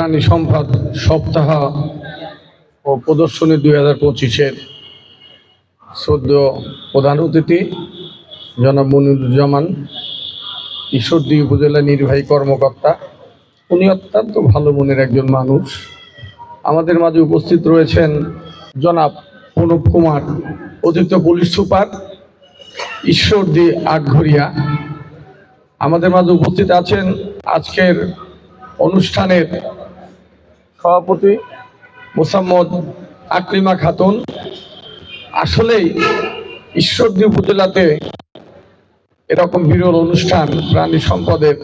প্রাণী সম্পদ সপ্তাহ ও প্রদর্শনী দুই হাজার পঁচিশের সদ্য প্রধান অতিথি জনাব মনিরুজ্জামান, ঈশ্বরদী উপজেলা নির্বাহী কর্মকর্তা। উনি অত্যন্ত ভালো মনের একজন মানুষ। আমাদের মাঝে উপস্থিত রয়েছেন জনাব অনুপ কুমার, অতিরিক্ত পুলিশ সুপার, ঈশ্বরদী আটঘরিয়া। আমাদের মাঝে উপস্থিত আছেন আজকের অনুষ্ঠানের সভাপতি মোসাম্মদ আকলিমা খাতুন। আসলেই ঈশ্বরদী উপজেলাতে এরকম বিরল অনুষ্ঠান প্রাণী সম্পদের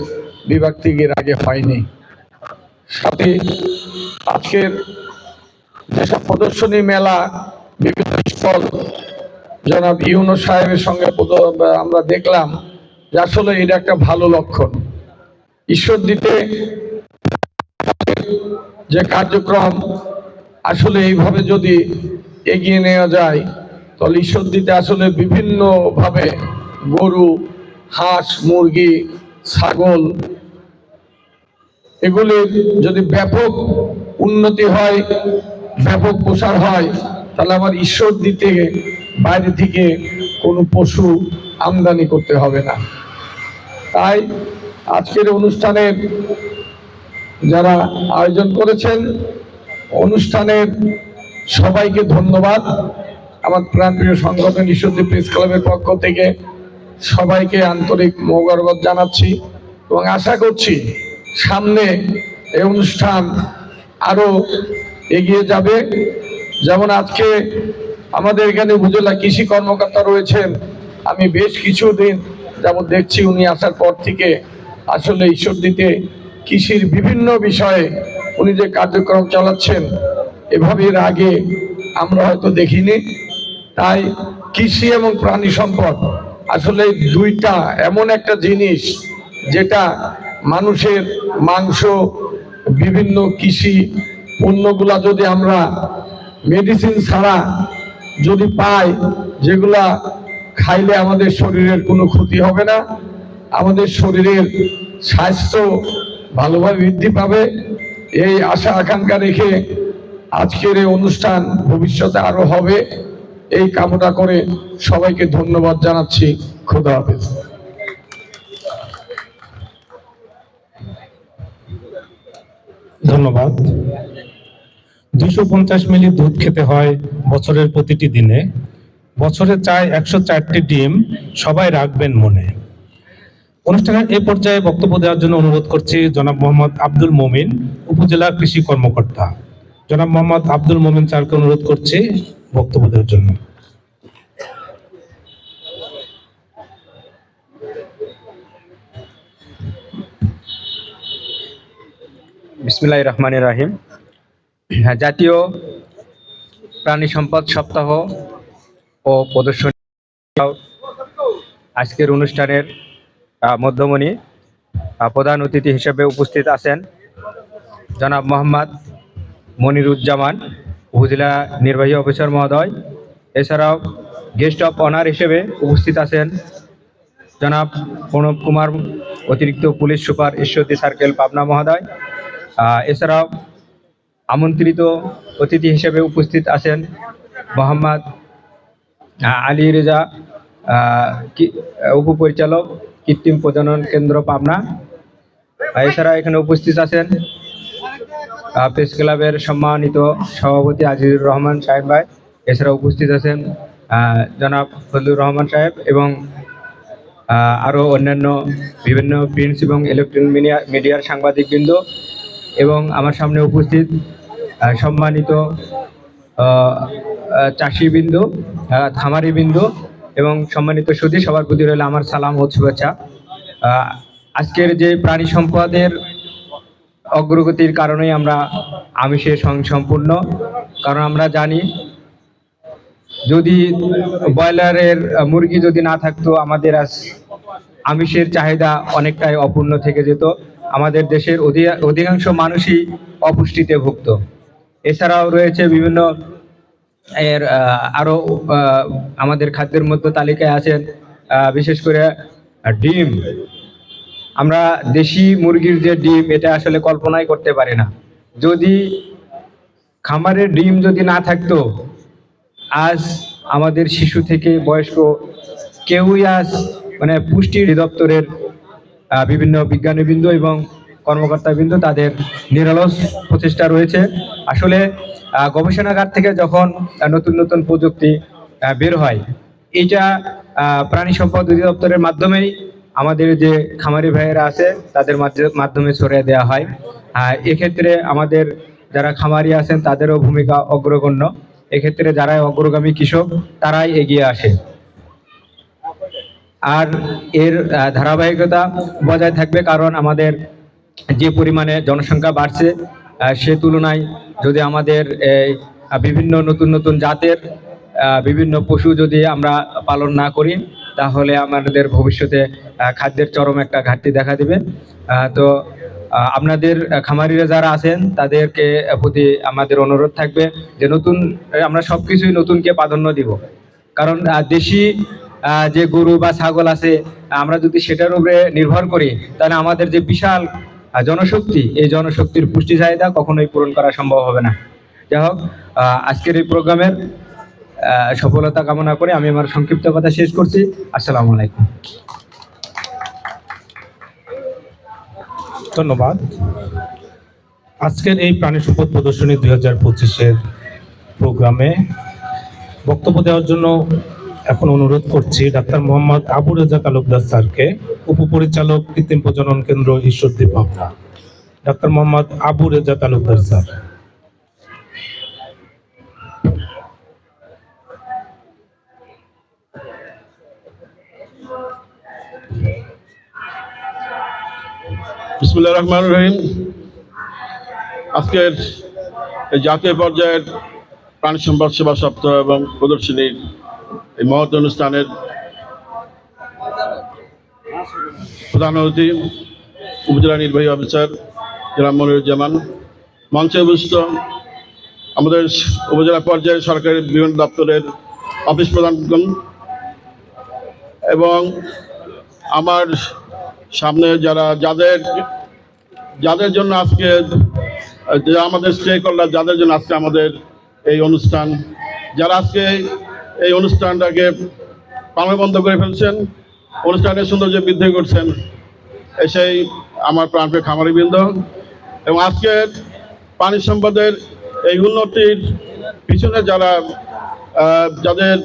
বিভাগ থেকে আগে হয়নি। সাথে আজকের যেসব প্রদর্শনী মেলা, বিভিন্ন স্থল জনাব ইউনো সাহেবের সঙ্গে আমরা দেখলাম যে আসলে এটা একটা ভালো লক্ষণ। ঈশ্বর দিতে যে কার্যক্রম আসলে এইভাবে যদি এগিয়ে নেওয়া যায়, তাহলে ঈশ্বর দিতে আসলে বিভিন্নভাবে গরু, হাঁস, মুরগি, ছাগল এগুলির যদি ব্যাপক উন্নতি হয়, ব্যাপক প্রসার হয়, তাহলে আমার ঈশ্বর দিতে বাইরে থেকে কোনো পশু আমদানি করতে হবে না। তাই আজকের অনুষ্ঠানের যারা আয়োজন করেছেন, অনুষ্ঠানের সবাইকে ধন্যবাদ। আমার প্রাণপ্রিয় সংগঠন ঈশ্বরদী প্রেস ক্লাবের পক্ষ থেকে সবাইকে আন্তরিক মোবারকবাদ জানাচ্ছি এবং আশা করছি সামনে এই অনুষ্ঠান আরও এগিয়ে যাবে। যেমন আজকে আমাদের এখানে উপজেলা কৃষি কর্মকর্তা রয়েছেন, আমি বেশ কিছুদিন যেমন দেখছি উনি আসার পর থেকে আসলে ঈশ্বর দিতে কৃষির বিভিন্ন বিষয়ে উনি যে কার্যক্রম চালাচ্ছেন এভাবে এর আগে আমরা হয়তো দেখিনি। তাই কৃষি এবং প্রাণী সম্পদ আসলে দুইটা এমন একটা জিনিস যেটা মানুষের মাংস, বিভিন্ন কৃষি পণ্যগুলা যদি আমরা মেডিসিন ছাড়া যদি পাই, যেগুলা খাইলে আমাদের শরীরের কোনো ক্ষতি হবে না। আমাদের শরীরের স্বাস্থ্য ভালোভাবে বৃদ্ধি পাবে। এই আশা, আকাঙ্ক্ষা রেখে আজকের এই অনুষ্ঠান ভবিষ্যতে আরও হবে। এই কামনা করে সবাইকে ধন্যবাদ জানাচ্ছি। খোদা হাফেজ। ধন্যবাদ। দুইশো পঞ্চাশ মিলি দুধ খেতে হয় বছরের প্রতিটি দিনে। বছরে চায় একশো চারটি ডিম, সবাই রাখবেন মনে। অনুষ্ঠানের এ পর্যায়ে বক্তব্য দেওয়ার জন্য অনুরোধ করছি জনাব মোহাম্মদ আব্দুল মোমিন, উপজেলা কৃষি কর্মকর্তা। জনাব মোহাম্মদ আব্দুল মোমিন স্যারকে অনুরোধ করছি বক্তব্য দেওয়ার জন্য। বিসমিল্লাহ রহমান রাহিম। হ্যাঁ জাতীয় প্রাণী সম্পদ সপ্তাহ ও প্রদর্শনী আজকের অনুষ্ঠানের মধ্যমণি প্রধান অতিথি হিসেবে উপস্থিত আছেন জনাব মোহাম্মদ মনিরুজ্জামান, উপজেলা নির্বাহী অফিসার মহোদয়। এছাড়াও গেস্ট অফ অনার হিসেবে উপস্থিত আছেন জনাব প্রণব কুমার, অতিরিক্ত police super Ishwardi circle Pabna মহোদয়। এছাড়াও আমন্ত্রিত অতিথি হিসেবে উপস্থিত আছেন মোহাম্মদ আলী রেজা উপপরিচালক কৃত্রিম প্রজনন কেন্দ্র পাবনা। এছাড়া এখানে উপস্থিত আছেন। প্রেস ক্লাবের সম্মানিত সভাপতি আজিজুর রহমান সাহেব ভাই এছাড়া উপস্থিত আছেন জনাব ফজলুর রহমান সাহেব এবং আরও অন্যান্য বিভিন্ন প্রিন্টস এবং ইলেকট্রনিক মিডিয়া, মিডিয়ার সাংবাদিকবৃন্দ এবং আমার সামনে উপস্থিত সম্মানিত চাষিবৃন্দ খামারিবৃন্দ এবং সম্মানিত সুদী সবার প্রতি রইল আমার সালাম ও শুভেচ্ছা। আজকের যে প্রাণী সম্পদের অগ্রগতির কারণেই আমরা আমিষে সম্পূর্ণ, কারণ আমরা জানি যদি ব্রয়লারের মুরগি যদি না থাকতো, আমাদের আজ আমিষের চাহিদা অনেকটাই অপূর্ণ থেকে যেত। আমাদের দেশের অধি- অধিকাংশ মানুষই অপুষ্টিতে ভুগত। এছাড়াও রয়েছে বিভিন্ন এর আরও আমাদের খাদ্যের মধ্যে তালিকায় আছেন বিশেষ করে ডিম। আমরা দেশি মুরগির যে ডিম এটা আসলে কল্পনাই করতে পারি না। যদি খামারের ডিম যদি না থাকতো আজ আমাদের শিশু থেকে বয়স্ক কেউই আজ মানে পুষ্টি দপ্তরের আহ, বিভিন্ন বিজ্ঞানীবৃন্দ এবং কর্মকর্তাবৃন্দ তাদের নিরলস প্রচেষ্টা রয়েছে। আসলে গবেষণাগার থেকে যখন নতুন নতুন প্রযুক্তি বের হয়, এটা প্রাণী সম্পদ অধিদপ্তরের মাধ্যমেই আমাদের যে খামারি ভাইয়েরা আছে, তাদের মাধ্যে- মাধ্যমে ছড়িয়ে দেওয়া হয়। এক্ষেত্রে আমাদের যারা খামারি আছেন, তাদেরও ভূমিকা অগ্রগণ্য। এক্ষেত্রে যারা অগ্রগামী কৃষক, তারাই এগিয়ে আসে। আর এর ধারাবাহিকতা বজায় থাকবে কারণ আমাদের যে পরিমাণে জনসংখ্যা বাড়ছে সে তুলনায় যদি আমাদের বিভিন্ন নতুন নতুন জাতের বিভিন্ন পশু যদি আমরা পালন না করি, তাহলে আমাদের ভবিষ্যতে খাদ্যের চরম একটা ঘাটতি দেখা দিবে। তো আপনাদের খামারিরা যারা আছেন, তাদেরকে প্রতি আমাদের অনুরোধ থাকবে যে নতুন আমরা সবকিছুই নতুনকে প্রাধান্য দিব। কারণ দেশি যে গরু বা ছাগল আছে, আমরা যদি সেটার উপরে নির্ভর করি, তাহলে আমাদের যে বিশাল জনশক্তি, এই জনশক্তির পুষ্টি চাহিদা কখনোই পূরণ করা সম্ভব হবে না। যাই হোক আজকের এই প্রোগ্রামের সফলতা কামনা করে আমি আমার সংক্ষিপ্ত কথা শেষ করছি। আসসালামু আলাইকুম। ধন্যবাদ। আজকের এই প্রাণী সম্পদ প্রদর্শনী দুই হাজার পঁচিশের প্রোগ্রামে বক্তব্য দেওয়ার জন্য এখন অনুরোধ করছি ডাক্তার মোহাম্মদ আবু রেজা তালুকদার স্যারকে, উপপরিচালক কৃত্রিম প্রজনন কেন্দ্র ঈশ্বরদীপ পাবনা। ডাক্তার মোহাম্মদ আবু রেজা তালুকদার স্যার। বিসমুল্লাহ রহমান রহিম। আজকের জাতীয় পর্যায়ের প্রাণী সম্পদ সেবা সপ্তাহ এবং প্রদর্শনীর এই মহৎ অনুষ্ঠানের প্রধান অতিথি, উপজেলা নির্বাহী অফিসার জনাব মনিরুজ্জামান। মঞ্চে উপস্থিত আমাদের উপজেলা পর্যায়ে সরকারি বিভিন্ন দপ্তরের অফিস প্রধানগণ এবং আমার সামনে যারা যাদের যাদের জন্য আজকে আমাদের স্টে হোল্ডার যাদের জন্য আজকে আমাদের এই অনুষ্ঠান, যারা আজকে এই অনুষ্ঠানটাকে প্রাণবন্ধ করে ফেলছেন। অনুষ্ঠানের সৌন্দর্য বৃদ্ধি করছেন এই সেই আমার প্রাণপ্রিয় খামারিবৃন্দ। এবং আজকের পানি সম্পদের এই উন্নতির পিছনে যারা যাদের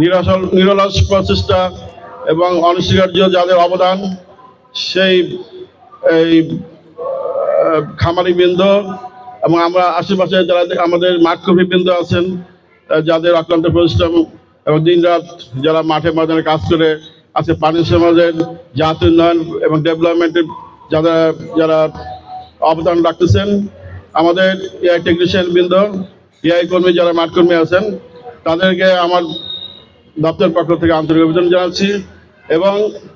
নিরসল নিরলস প্রচেষ্টা এবং অনস্বীকার্য যাদের অবদান সেই এই আহ, খামারি বৃন্দ এবং আমরা আশেপাশে যারা আমাদের মাঠকর্মী বৃন্দ আছেন যাদের অক্লান্ত পরিশ্রম এবং দিনরাত যারা মাঠে ময়দানে কাজ করে আছে, পানি সমাজের জাত উন্নয়ন এবং ডেভেলপমেন্টের যারা যারা অবদান রাখতেছেন, আমাদের এআই টেকনিশিয়ান বৃন্দ, এআই কর্মী যারা মাঠকর্মী আছেন, তাদেরকে আমার দপ্তরের পক্ষ থেকে আন্তরিক অভিনন্দন জানাচ্ছি এবং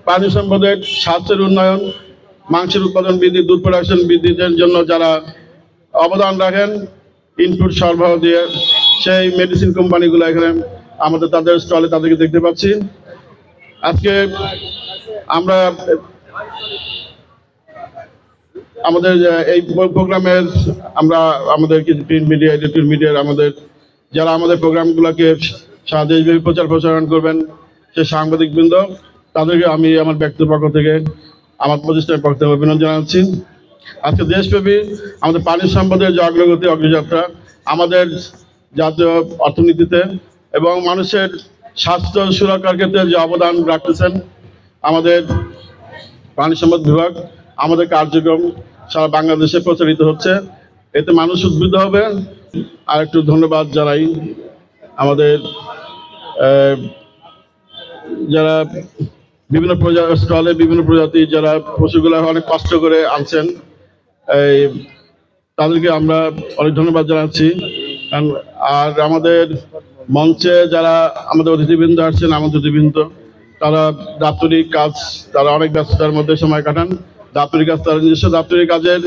পানি সম্পদের স্বাস্থ্যের উন্নয়ন, মাংসের উৎপাদন বৃদ্ধি, দুধ প্রোডাকশন বৃদ্ধির জন্য যারা অবদান রাখেন ইনপুট সরবরাহ দিয়ে সেই মেডিসিন কোম্পানিগুলো এখানে আমাদের তাদের স্টলে তাদেরকে দেখতে পাচ্ছি। আজকে আমরা আমাদের এই প্রোগ্রামের আমরা আমাদের প্রিন্ট মিডিয়া ইলেকট্রিক মিডিয়ার আমাদের যারা আমাদের প্রোগ্রামগুলোকে সারা দেশব্যাপী প্রচার প্রসারণ করবেন, সে সাংবাদিক বৃন্দ তাদেরকে আমি আমার ব্যক্তির পক্ষ থেকে, আমার প্রতিষ্ঠানের পক্ষ থেকে অভিনন্দন জানাচ্ছি। আজকে দেশব্যাপী আমাদের পানি সম্পদের যে অগ্রগতি অগ্রযাত্রা আমাদের জাতীয় অর্থনীতিতে এবং মানুষের স্বাস্থ্য সুরক্ষার ক্ষেত্রে যে অবদান রাখতেছেন আমাদের প্রাণী সম্পদ বিভাগ, আমাদের কার্যক্রম সারা বাংলাদেশে প্রচারিত হচ্ছে। এতে মানুষ উদ্বুদ্ধ হবে। আর একটু ধন্যবাদ জানাই আমাদের যারা বিভিন্ন প্রজা স্টলে বিভিন্ন প্রজাতি, যারা পশুগুলো অনেক কষ্ট করে আনছেন। এই, তাদেরকে আমরা অনেক ধন্যবাদ জানাচ্ছি। আর আমাদের মঞ্চে যারা আমাদের অতিথিবৃন্দ আসছেন আমাদের অতিথিবৃন্দ, তারা দাপ্তরিক কাজ, তারা অনেক ব্যস্ততার মধ্যে সময় কাটান। দাপ্তরিক কাজ তারা নিজস্ব দাপ্তরিক কাজের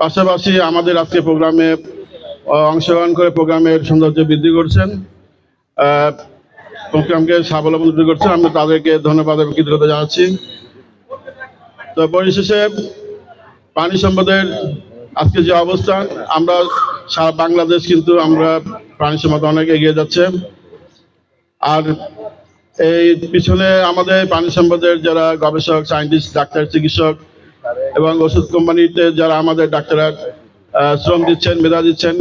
পাশাপাশি আমাদের আজকে প্রোগ্রামে অংশগ্রহণ করে প্রোগ্রামের সৌন্দর্য বৃদ্ধি করছেন। প্রোগ্রামকে স্বাবলম্বী করছেন। আমরা তাদেরকে ধন্যবাদ এবং কৃতজ্ঞতা জানাচ্ছি। তো পরিশেষে পানি সম্পদের আজকে যে অবস্থা, আমরা সারা বাংলাদেশ কিন্তু আমরা প্রাণী সম্পদ অনেক এগিয়ে যাচ্ছে। আর এই পিছনে আমাদের প্রাণী সম্পদের যারা গবেষক, সায়েন্টিস্ট, ডাক্তার, চিকিৎসক এবং ওষুধ কোম্পানিতে যারা আমাদের ডাক্তাররা শ্রম দিচ্ছেন, মেধা দিচ্ছেন,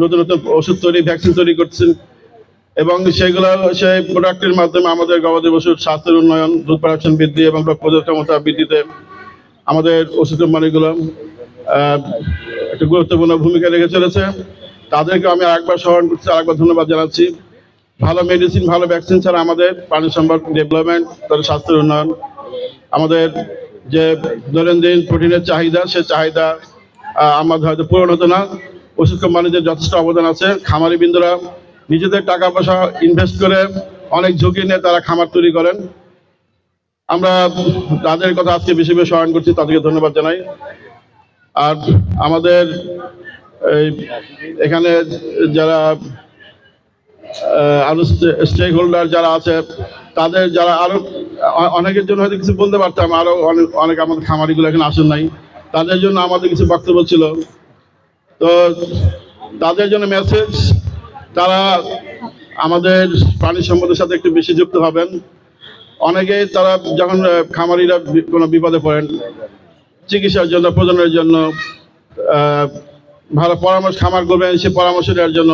নতুন নতুন ওষুধ তৈরি, ভ্যাকসিন তৈরি করছেন এবং সেগুলো, সেই প্রোডাক্টের মাধ্যমে আমাদের গবাদি পশুর স্বাস্থ্যের উন্নয়ন, দুধ প্রোডাকশন বৃদ্ধি এবং রোগ প্রতিরোধ ক্ষমতা বৃদ্ধিতে আমাদের ওষুধ কোম্পানিগুলো আহ, একটা গুরুত্বপূর্ণ ভূমিকা রেখে চলেছে। তাদেরকে আমি আরেকবার স্মরণ করছি আরেকবার ধন্যবাদ জানাচ্ছি। ভালো মেডিসিন ভালো ভ্যাকসিন ছাড়া আমাদের প্রাণী সম্পদ ডেভেলপমেন্ট তাদের স্বাস্থ্যের উন্নয়ন। আমাদের যে দৈনন্দিন প্রোটিনের চাহিদা সে চাহিদা আমাদের হয়তো পূরণ হতো না। ওষুধ কোম্পানিদের যথেষ্ট অবদান আছে। খামারি বিন্দুরা নিজেদের টাকা পয়সা ইনভেস্ট করে অনেক ঝুঁকি নিয়ে তারা খামার তৈরি করেন। আমরা তাদের কথা আজকে বেশি বেশি স্মরণ করছি, তাদেরকে ধন্যবাদ জানাই। আর আমাদের এই এখানে যারা আরও স্টেক হোল্ডার যারা আছে, তাদের যারা আরও, অনেকের জন্য হয়তো কিছু বলতে পারতাম, আরও অনেক অনেক আমাদের খামারিগুলো এখানে আসেন নাই। তাদের জন্য আমাদের কিছু বক্তব্য ছিল। তো তাদের জন্য মেসেজ তারা আমাদের প্রাণী সম্পদের সাথে একটু বেশি যুক্ত হবেন। অনেকেই তারা যখন খামারিরা কোনো বিপদে পড়েন, চিকিৎসার জন্য প্রজনের জন্য ভালো পরামর্শ, খামার করবেন, সে পরামর্শ দেওয়ার জন্য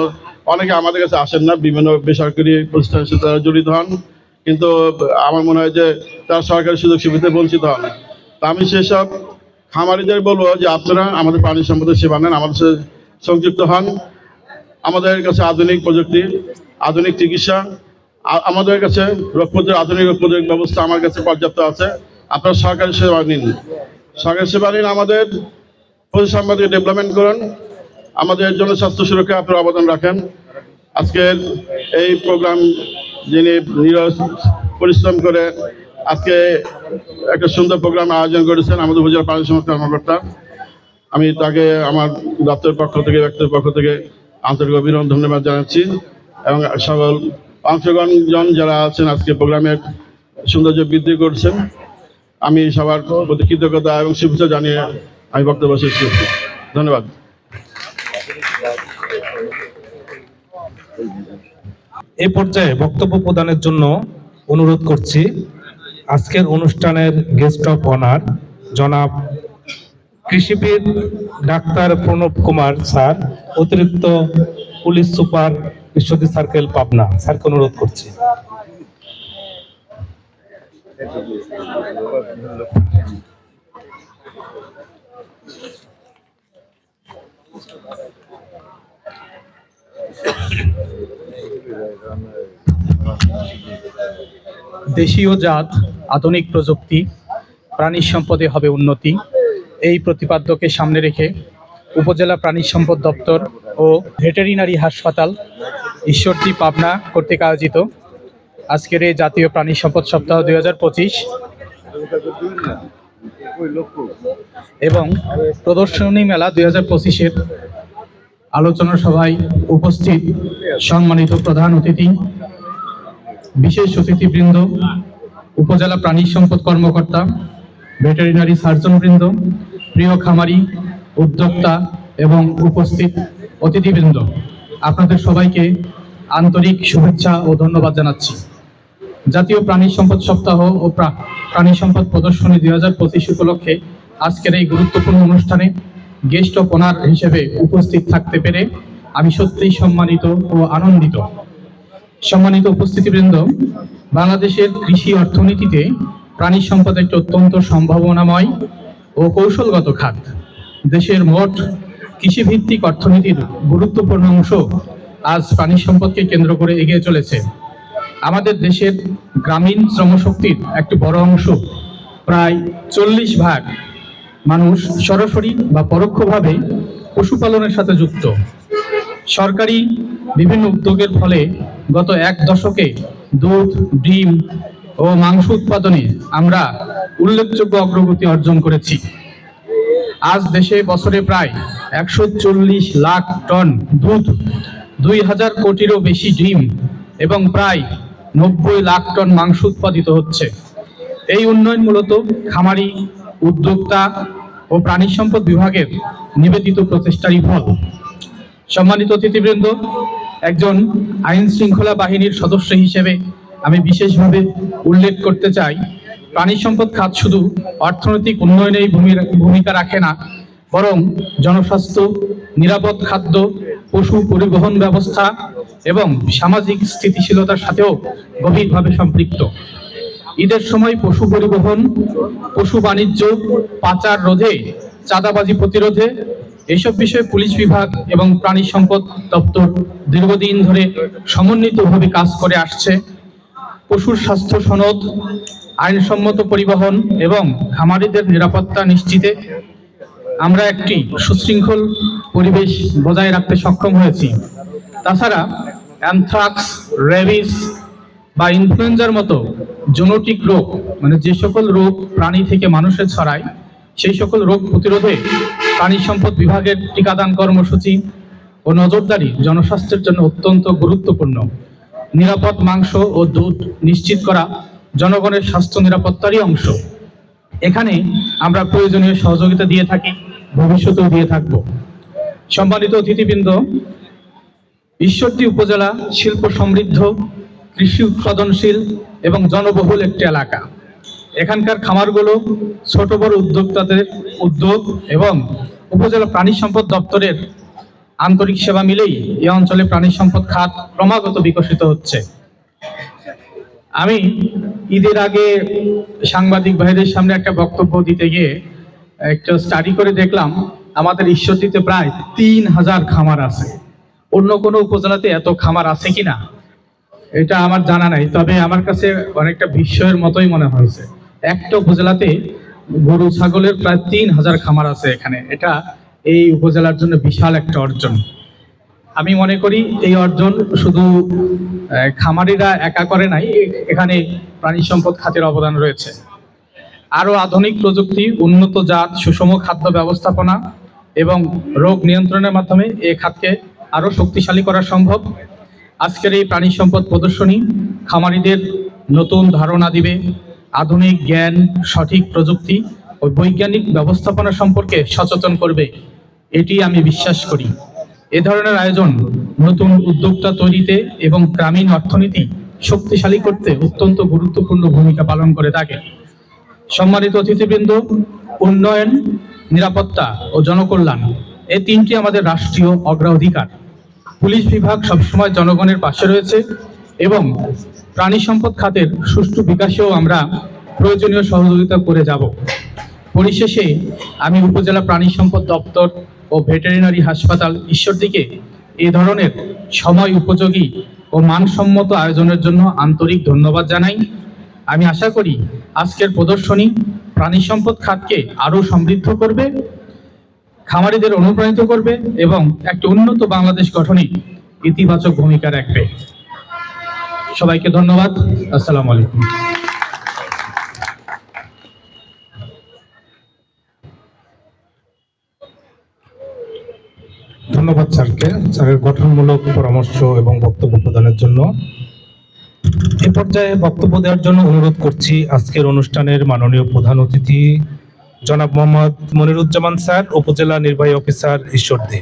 অনেকে আমাদের কাছে আসেন না। বিভিন্ন বেসরকারি প্রতিষ্ঠানের সাথে তারা জড়িত হন। কিন্তু, আমার মনে হয় যে তারা সরকারি সুযোগ সুবিধা বঞ্চিত হন। তা আমি সেসব খামারিদের বলব যে আপনারা আমাদের প্রাণী সম্পদের সেবা নেন, আমাদের সাথে সংযুক্ত হন। আমাদের কাছে আধুনিক প্রযুক্তি, আধুনিক চিকিৎসা আমাদের কাছে রোগ আধুনিক রোগ ব্যবস্থা আমার কাছে পর্যাপ্ত আছে। আপনারা সরকারি সেবা নিন। সরকারি সেবা নিন, আমাদের পশু সম্পদকে ডেভেলপমেন্ট করুন। আমাদের জনস্বাস্থ্য সুরক্ষায় আপনারা অবদান রাখেন। আজকের এই প্রোগ্রাম যিনি নিরস পরিশ্রম করে আজকে একটা সুন্দর প্রোগ্রাম আয়োজন করেছেন আমাদের উপজেলা সম্পদ কর্মকর্তা। আমি তাকে আমার দপ্তরের পক্ষ থেকে, ব্যক্তির পক্ষ থেকে আন্তরিক অভিনন্দন, ধন্যবাদ জানাচ্ছি এবং সকল অংশগ্রহণজন যারা আছেন আজকে প্রোগ্রামের সৌন্দর্য বৃদ্ধি করছেন, আমি সবার প্রতি কৃতজ্ঞতা এবং শুভেচ্ছা জানিয়ে আমি বক্তব্য শেষ করছি। ধন্যবাদ। এ পর্যায়ে বক্তব্য প্রদানের জন্য অনুরোধ করছি, আজকের অনুষ্ঠানের গেস্ট অফ অনার জনাব কৃষিবিদ ডাক্তার প্রণব কুমার স্যার, অতিরিক্ত police super Ishwardi circle Pabna স্যারকে অনুরোধ করছি। দেশীয় জাত, আধুনিক প্রযুক্তি, প্রাণী সম্পদে হবে উন্নতি। এই প্রতিপাদ্যকে সামনে রেখে উপজেলা প্রাণী সম্পদ দপ্তর ও ভেটেরিনারি হাসপাতাল ঈশ্বরদী পাবনা কর্তৃক আয়োজিত। আজকের এই জাতীয় প্রাণী সম্পদ সপ্তাহ দুই হাজার পঁচিশ। এবং প্রদর্শনী মেলা দুই হাজার পঁচিশের আলোচনা সভায় উপস্থিত সম্মানিত প্রধান অতিথি, বিশেষ অতিথিবৃন্দ, উপজেলা প্রাণী সম্পদ কর্মকর্তা, ভেটেরিনারি সার্জন বৃন্দ প্রিয় খামারি, উদ্যোক্তা এবং উপস্থিত অতিথিবৃন্দ, আপনাদের সবাইকে আন্তরিক শুভেচ্ছা ও ধন্যবাদ জানাচ্ছি। জাতীয় প্রাণী সম্পদ সপ্তাহ ও প্রাণী সম্পদ প্রদর্শনী দুই হাজার পঁচিশ উপলক্ষে আজকের এই গুরুত্বপূর্ণ অনুষ্ঠানে গেস্ট অফ অনার হিসেবে উপস্থিত থাকতে পেরে আমি সত্যিই সম্মানিত ও আনন্দিত। সম্মানিত উপস্থিতিবৃন্দ, বাংলাদেশের কৃষি অর্থনীতিতে প্রাণী সম্পদ একটি অত্যন্ত সম্ভাবনাময় ও কৌশলগত খাত। দেশের মোট কৃষিভিত্তিক অর্থনীতির গুরুত্বপূর্ণ অংশ আজ প্রাণী সম্পদকে কেন্দ্র করে এগিয়ে চলেছে। আমাদের দেশের গ্রামীণ শ্রমশক্তির একটি বড় অংশ, প্রায় চল্লিশ ভাগ মানুষ সরাসরি বা পরোক্ষভাবে পশুপালনের সাথে যুক্ত। সরকারি বিভিন্ন উদ্যোগের ফলে গত এক দশকে দুধ, ডিম ও মাংস উৎপাদনে আমরা উল্লেখযোগ্য অগ্রগতি অর্জন করেছি। আজ দেশে বছরে প্রায় একশো চল্লিশ লাখ টন দুধ, দুই হাজার কোটিরও বেশি ডিম এবং প্রায় নব্বই লাখ টন মাংস উৎপাদিত হচ্ছে। এই উন্নয়ন মূলত খামারি, উদ্যোক্তা ও প্রাণী সম্পদ বিভাগের নিবেদিত প্রচেষ্টারই ফল। সম্মানিত অতিথিবৃন্দ, একজন আইন শৃঙ্খলা বাহিনীর সদস্য হিসেবে আমি বিশেষভাবে উল্লেখ করতে চাই প্রাণী সম্পদ খাত শুধু অর্থনৈতিক উন্নয়নেই ভূমি- ভূমিকা রাখে না, বরং জনস্বাস্থ্য, নিরাপদ খাদ্য, পশু পরিবহন ব্যবস্থা এবং সামাজিক স্থিতিশীলতার সাথেও গভীরভাবে সম্পৃক্ত। ঈদের সময় পশু পরিবহন, পশু বাণিজ্য, পাচার রোধে, চাঁদাবাজি প্রতিরোধে এসব বিষয়ে পুলিশ বিভাগ এবং প্রাণী সম্পদ দপ্তর দীর্ঘদিন ধরে সমন্বিতভাবে কাজ করে আসছে। পশুর স্বাস্থ্য সনদ, আইনসম্মত পরিবহন এবং খামারিদের নিরাপত্তা নিশ্চিতে আমরা একটি সুশৃঙ্খল পরিবেশ বজায় রাখতে সক্ষম হয়েছি। তাছাড়া অ্যানথ্রাক্স রেবিস বা ইনফ্লুয়েঞ্জার মতো জোনোটিক রোগ মানে যে সকল রোগ প্রাণী থেকে মানুষে ছড়ায়, সেই সকল রোগ প্রতিরোধে প্রাণী সম্পদ বিভাগের টিকাদান কর্মসূচি ও নজরদারি জনস্বাস্থ্যের জন্য অত্যন্ত গুরুত্বপূর্ণ। নিরাপদ মাংস ও দুধ নিশ্চিত করা জনগণের স্বাস্থ্য নিরাপত্তারই অংশ। এখানে আমরা প্রয়োজনীয় সহযোগিতা দিয়ে থাকি, ভবিষ্যতেও দিয়ে থাকব। সম্মানিত অতিথিবৃন্দ, ঈশ্বরদী উপজেলা শিল্প সমৃদ্ধ, কৃষি উৎপাদনশীল এবং জনবহুল একটি এলাকা। এখানকার খামারগুলো ছোট বড় উদ্যোক্তাদের উদ্যোগ এবং উপজেলা প্রাণী সম্পদ দপ্তরের আন্তরিক সেবা মিলেই এই অঞ্চলে প্রাণী সম্পদ খাত ক্রমাগত বিকশিত হচ্ছে। আমি ঈদের আগে সাংবাদিক ভাইদের সামনে একটা বক্তব্য দিতে গিয়ে একটা স্টাডি করে দেখলাম, আমাদের ঈশ্বরদীতে প্রায় তিন হাজার খামার আছে। অন্য কোনো উপজেলাতে এত খামার আছে কিনা, এটা আমার জানা নাই, তবে আমার কাছে অনেকটা বিস্ময়ের মতোই মনে হয়েছে। একটা উপজেলাতে গরু, ছাগলের প্রায় তিন হাজার খামার আছে এখানে। এটা এই উপজেলার জন্য বিশাল একটা অর্জন। আমি মনে করি এই অর্জন শুধু খামারিরা একা করে নাই, এখানে প্রাণী সম্পদ খাতের অবদান রয়েছে। আরও আধুনিক প্রযুক্তি, উন্নত জাত, সুষম খাদ্য ব্যবস্থাপনা এবং রোগ নিয়ন্ত্রণের মাধ্যমে এই খাতকে আরও শক্তিশালী করা সম্ভব। আজকের এই প্রাণী সম্পদ প্রদর্শনী খামারিদের নতুন ধারণা দিবে। আধুনিক জ্ঞান, সঠিক প্রযুক্তি ও বৈজ্ঞানিক ব্যবস্থাপনা সম্পর্কে সচেতন করবে। এটি আমি বিশ্বাস করি। এ ধরনের আয়োজন নতুন উদ্যোক্তা তৈরিতে এবং গ্রামীণ অর্থনীতি শক্তিশালী করতে অত্যন্ত গুরুত্বপূর্ণ ভূমিকা পালন করে থাকে। সম্মানিত অতিথিবৃন্দ, উন্নয়ন, নিরাপত্তা ও জনকল্যাণ এই তিনটি আমাদের রাষ্ট্রীয় অগ্রাধিকার। পুলিশ বিভাগ সবসময় জনগণের পাশে রয়েছে এবং প্রাণী সম্পদ খাতের সুষ্ঠু বিকাশেও আমরা প্রয়োজনীয় সহযোগিতা করে যাব। পরিশেষে আমি উপজেলা প্রাণী সম্পদ দপ্তর ও ভেটেরিনারি হাসপাতাল ঈশ্বরদীকে এ ধরনের সময় উপযোগী ও মানসম্মত আয়োজনের জন্য আন্তরিক ধন্যবাদ জানাই। আমি আশা করি আজকের প্রদর্শনী প্রাণী সম্পদ খাতকে আরও সমৃদ্ধ করবে, খামারিদের অনুপ্রাণিত করবে এবং একটি উন্নত বাংলাদেশ গঠনে ইতিবাচক ভূমিকা রাখবে। সবাইকে ধন্যবাদ। আসসালামু আলাইকুম। ধন্যবাদ স্যারকে, স্যারের গঠনমূলক পরামর্শ এবং বক্তব্য প্রদানের জন্য। এ পর্যায়ে বক্তব্য দেওয়ার জন্য অনুরোধ করছি আজকের অনুষ্ঠানের মাননীয় প্রধান অতিথি জনাব মোহাম্মদ মনিরুজ্জামান স্যার, উপজেলা নির্বাহী অফিসার ঈশ্বরদী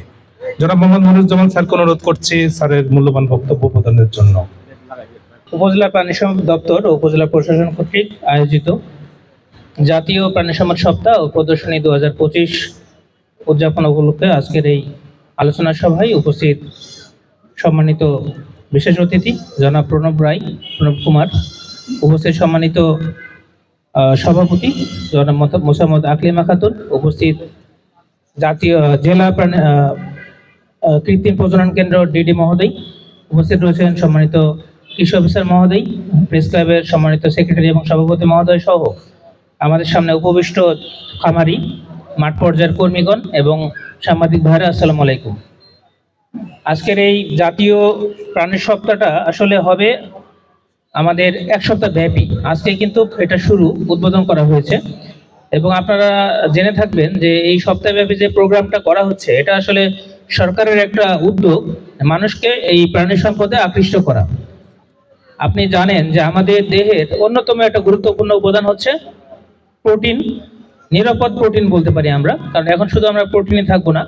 জনাব মোহাম্মদ মনিরুজ্জামান স্যারকে অনুরোধ করছি স্যারের মূল্যবান বক্তব্য প্রদানের জন্য। উপজেলা প্রাণী সম্পদ দপ্তর উপজেলা প্রশাসন কর্তৃক আয়োজিত জাতীয় প্রাণী সম্পদ সপ্তাহ ও প্রদর্শনী দু হাজার পঁচিশ উদযাপন উপলক্ষে আজকের এই আলোচনা সভায় উপস্থিত সম্মানিত বিশেষ অতিথি, জনাব প্রণব রায়, প্রণব কুমার, উপস্থিত সম্মানিত সভাপতি, জনাব মোসাম্মদ আকলিমা খাতুন, উপস্থিত জাতীয় জেলা কৃত্রিম প্রজনন কেন্দ্র ডিডি মহোদয়, উপস্থিত রয়েছেন সম্মানিত কৃষি অফিসার মহোদয়, প্রেস ক্লাবের সম্মানিত সেক্রেটারি এবং সভাপতি মহোদয় সহ আমাদের সামনে উপবিষ্ট খামারি মাঠ পর্যায়ের কর্মীগণ এবং সাংবাদিক ভাইরা, আসসালামু আলাইকুম। আজকের এই জাতীয় প্রাণী সপ্তাহটা আসলে হবে আমাদের এক সপ্তাহ ব্যাপী। আজকে কিন্তু এটা শুরু, উদ্বোধন করা হয়েছে। এবং আপনারা জেনে থাকবেন যে এই সপ্তাহব্যাপী যে প্রোগ্রামটা করা হচ্ছে, এটা আসলে সরকারের একটা উদ্যোগ, মানুষকে এই প্রাণী সম্পদে আকৃষ্ট করা। আপনি জানেন যে আমাদের দেহের অন্যতম একটা গুরুত্বপূর্ণ উপাদান হচ্ছে প্রোটিন। নিরাপদ প্রোটিন বলতে পারি আমরা, কারণ এখন শুধু আমরা প্রোটিনে থাকব না।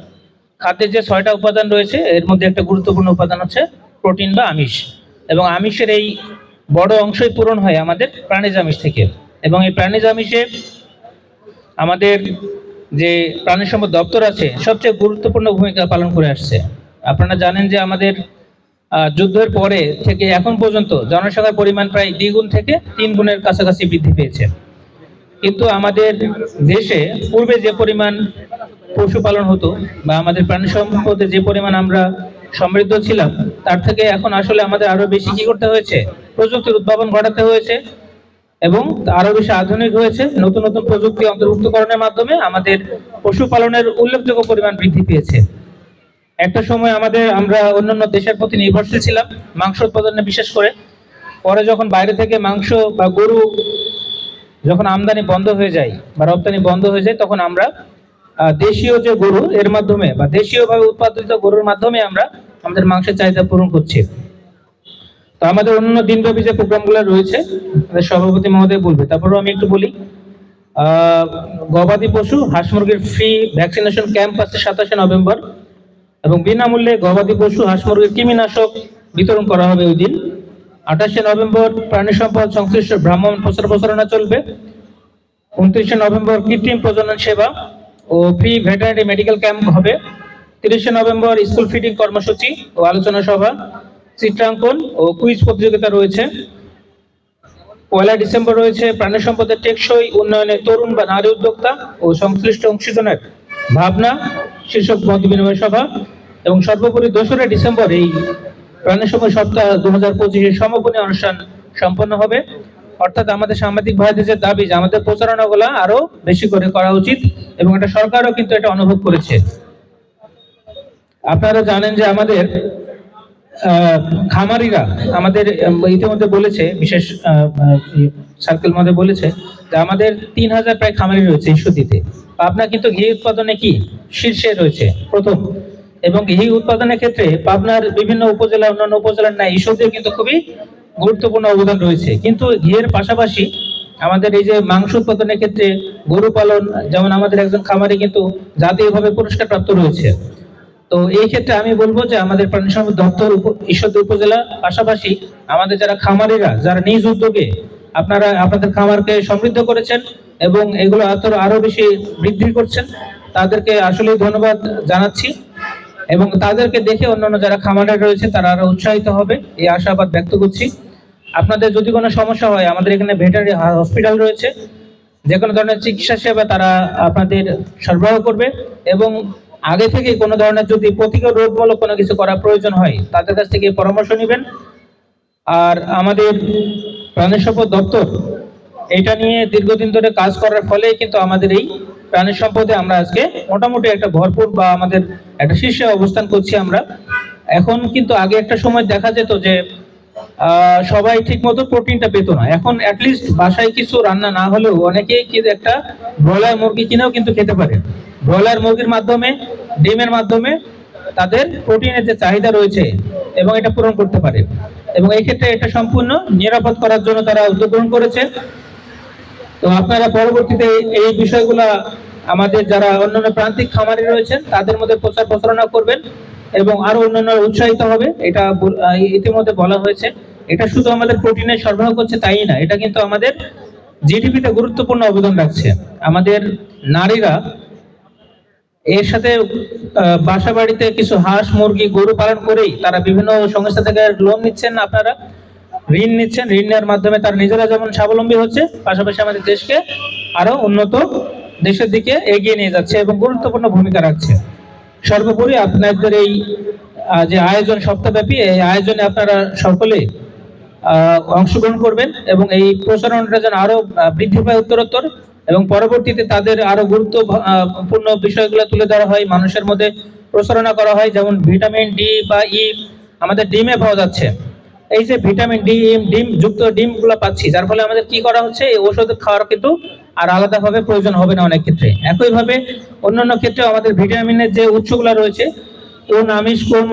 খাদ্যের যে ছয়টা উপাদান রয়েছে, এর মধ্যে একটা গুরুত্বপূর্ণ উপাদান হচ্ছে প্রোটিন বা আমিষ। এবং আমিষের এই বড় অংশই পূরণ হয় আমাদের প্রাণীজ আমিষ থেকে। এবং এই প্রাণীজ আমিষে আমাদের যে প্রাণী সম্পদ দপ্তর আছে, সবচেয়ে গুরুত্বপূর্ণ ভূমিকা পালন করে আসছে। আপনারা জানেন যে আমাদের যুদ্ধের পরে থেকে এখন পর্যন্ত জনসংখ্যার পরিমাণ প্রায় দ্বিগুণ থেকে তিন গুণের কাছাকাছি বৃদ্ধি পেয়েছে। কিন্তু আমাদের দেশে পূর্বে যে পরিমাণ পশুপালন হতো বা আমাদের প্রাণী সম্পদে যে পরিমাণ আমরা সমৃদ্ধ ছিলাম, তার থেকে এখন আসলে আমাদের আরও বেশি কি করতে হয়েছে? প্রযুক্তির উদ্ভাবন ঘটাতে হয়েছে এবং আরও বেশি আধুনিক হয়েছে। নতুন নতুন প্রযুক্তি অন্তর্ভুক্তকরণের মাধ্যমে আমাদের পশুপালনের উল্লেখযোগ্য পরিমাণ বৃদ্ধি পেয়েছে। একটা সময় আমাদের আমরা অন্যান্য দেশের প্রতি নির্ভরশীল ছিলাম, মাংস উৎপাদনে বিশেষ করে। পরে যখন বাইরে থেকে মাংস বা গরু যখন আমদানি বন্ধ হয়ে যায় বা রপ্তানি বন্ধ হয়ে যায়, তখন আমরা দেশীয় যে গরু এর মাধ্যমে বা দেশীয়ভাবে উৎপাদিত গরুর মাধ্যমে আমরা আমাদের মাংসের চাহিদা পূরণ করছি। তো আমাদের অন্যান্য দিনব্যাপী যে প্রোগ্রামগুলো রয়েছে, আমাদের সভাপতি মহোদয় বলবে। তারপরেও আমি একটু বলি গবাদি পশু, হাঁস মুরগির ফ্রি ভ্যাকসিনেশন ক্যাম্প আছে সাতাশে নভেম্বর এবং বিনামূল্যে গবাদি পশু, হাঁস মুরগির কৃমিনাশক বিতরণ করা হবে ওই দিন। আঠাশে নভেম্বর প্রাণী সম্পদ সংশ্লিষ্ট ভ্রাম্যমাণ প্রচার প্রচারণা চলবে। উনত্রিশে নভেম্বর কৃত্রিম প্রজনন সেবা ও ফ্রি ভেটেরিনারি মেডিকেল ক্যাম্প হবে। তিরিশে নভেম্বর স্কুল ফিডিং কর্মসূচি ও আলোচনা সভা, চিত্রাঙ্কন ও কুইজ প্রতিযোগিতা রয়েছে। পয়লা ডিসেম্বর রয়েছে প্রাণী সম্পদের টেকসই উন্নয়নে তরুণ বা নারী উদ্যোক্তা ও সংশ্লিষ্ট অংশীজনের ভাবনা, শীর্ষক মত বিনিময় সভা এবং সর্বোপরি দোসরা ডিসেম্বর এই প্রাণী সম্পদ সপ্তাহ দু হাজার সমাপনী অনুষ্ঠান সম্পন্ন হবে। অর্থাৎ আমাদের সাংবাদিক ভাইদের যে দাবি যে আমাদের প্রচারণাগুলো আরও বেশি করে করা উচিত এবং এটা সরকারও কিন্তু এটা অনুভব করেছে। আপনারা জানেন যে আমাদের খামারিরা আমাদের ইতিমধ্যে বলেছে, বিশেষ সার্কেল মধ্যে বলেছে যে আমাদের তিন হাজার প্রায় খামারি রয়েছে ইস্যুতিতে পাবনা কিন্তু ঘি উৎপাদনে কি শীর্ষে রয়েছে? প্রথম এবং ঘি উৎপাদনের ক্ষেত্রে পাবনার বিভিন্ন উপজেলা, অন্যান্য উপজেলার ন্যায় ইস্যুতেও কিন্তু খুবই গুরুত্বপূর্ণ অবদান রয়েছে। কিন্তু ঘিয়ের পাশাপাশি আমাদের এই যে মাংস উৎপাদনের ক্ষেত্রে গরু পালন, যেমন আমাদের একজন খামারে কিন্তু জাতীয়ভাবে পুরস্কার প্রাপ্ত রয়েছে। তো এই ক্ষেত্রে আমি বলব যে আমাদের প্রাণী সম্পদ দপ্তর ঈশ্বরদী উপজেলা, পাশাপাশি আমাদের যারা খামারিরা, যারা নিজ উদ্যোগে আপনারা, আপনাদের খামারকে সমৃদ্ধ করেছেন এবং এগুলো আরও আরও বেশি বৃদ্ধি করছেন, তাদেরকে আসলে ধন্যবাদ জানাচ্ছি। এবং তাদেরকে দেখে অন্যান্য যারা খামারে রয়েছে, তারা আরও উৎসাহিত হবে। এই আশাবাদ ব্যক্ত করছি। আপনাদের যদি কোনো সমস্যা হয়, আমাদের এখানে ভেটারি হসপিটাল রয়েছে। যে কোনো ধরনের চিকিৎসা সেবা তারা আপনাদের সরবরাহ করবে এবং আগে থেকে কোনো ধরনের যদি প্রতিকার রোগমূলক কোনো কিছু করা প্রয়োজন হয়, তাদের কাছ থেকে পরামর্শ নেবেন। আর আমাদের প্রাণী সম্পদ দপ্তর, এটা নিয়ে দীর্ঘদিন ধরে কাজ করার ফলে কিন্তু আমাদের এই প্রাণী সম্পদে আমরা আজকে মোটামুটি একটা ভরপুর বা আমাদের একটা শীর্ষে অবস্থান করছি আমরা। এখন কিন্তু আগে একটা সময় দেখা যেত যে সবাই ঠিক মতো প্রোটিনটা পেত না। এখন অ্যাটলিস্ট বাসায় কিছু রান্না না হলেও অনেকেই কি একটা ব্রয়লার মুরগি কিনেও কিন্তু খেতে পারে। ব্রয়লার মুরগির মাধ্যমে, ডিমের মাধ্যমে তাদের প্রোটিনের যে চাহিদা রয়েছে এবং এটা পূরণ করতে পারে। এবং এই ক্ষেত্রে এটা সম্পূর্ণ নিরাপদ করার জন্য তারা উদ্যোগ গ্রহণ করেছে। তো আপনারা পরবর্তীতে এই- বিষয়গুলা আমাদের যারা অন্যান্য প্রান্তিক খামারি রয়েছেন, তাদের মধ্যে প্রচার প্রচারণা করবেন এবং আরও অন্যান্য উৎসাহিত হবে, এটা ইতিমধ্যে বলা হয়েছে। এটা শুধু আমাদের প্রোটিনের সরবরাহ করছে তাই না, এটা কিন্তু আমাদের জিডিপিতে গুরুত্বপূর্ণ অবদান রাখছে। আমাদের নারীরা এর সাথে বাসা বাড়িতে কিছু হাঁস, মুরগি, গরু পালন করেই তারা বিভিন্ন সংস্থা থেকে লোন নিচ্ছেন আপনারা। ঋণ নিচ্ছেন। ঋণ নেওয়ার মাধ্যমে তার নিজেরা যেমন স্বাবলম্বী হচ্ছে, পাশাপাশি আমাদের দেশকে আরও উন্নত দেশের দিকে এগিয়ে নিয়ে যাচ্ছে এবং গুরুত্বপূর্ণ ভূমিকা রাখছে। সর্বোপরি আপনাদের এই যে আয়োজন সপ্তাহব্যাপী, এই আয়োজনে আপনারা সকলে অংশগ্রহণ করবেন এবং এই প্রচারণাটা যেন আরও বৃদ্ধি পায় উত্তরোত্তর এবং পরবর্তীতে তাদের আরও গুরুত্বপূর্ণ বিষয়গুলো তুলে ধরা হয়, মানুষের মধ্যে প্রচারণা করা হয়, যেমন ভিটামিন ডি বা ই আমাদের ডিমে পাওয়া যাচ্ছে। এই যে ভিটামিন ডি এম ডিম যুক্ত ডিমগুলো পাচ্ছি, যার ফলে আমাদের কি করা হচ্ছে, এই ওষুধ খাওয়ার কিন্তু আর আলাদাভাবে প্রয়োজন হবে না অনেক ক্ষেত্রে। একইভাবে অন্যান্য ক্ষেত্রে আমাদের ভিটামিনের যে উৎসগুলো রয়েছে, কোন আমিষ, কোন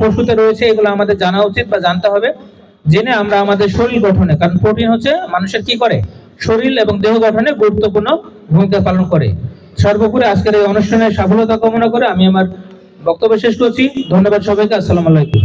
পশুতে রয়েছে, এগুলো আমাদের জানা উচিত বা জানতে হবে। জেনে আমরা আমাদের শরীর গঠনে, কারণ প্রোটিন হচ্ছে মানুষের কি করে? শরীর এবং দেহ গঠনে গুরুত্বপূর্ণ ভূমিকা পালন করে। সর্বোপরি আজকের এই অনুষ্ঠানের সফলতা কামনা করে আমি আমার বক্তব্য শেষ করছি। ধন্যবাদ সবাইকে, আসসালামু আলাইকুম।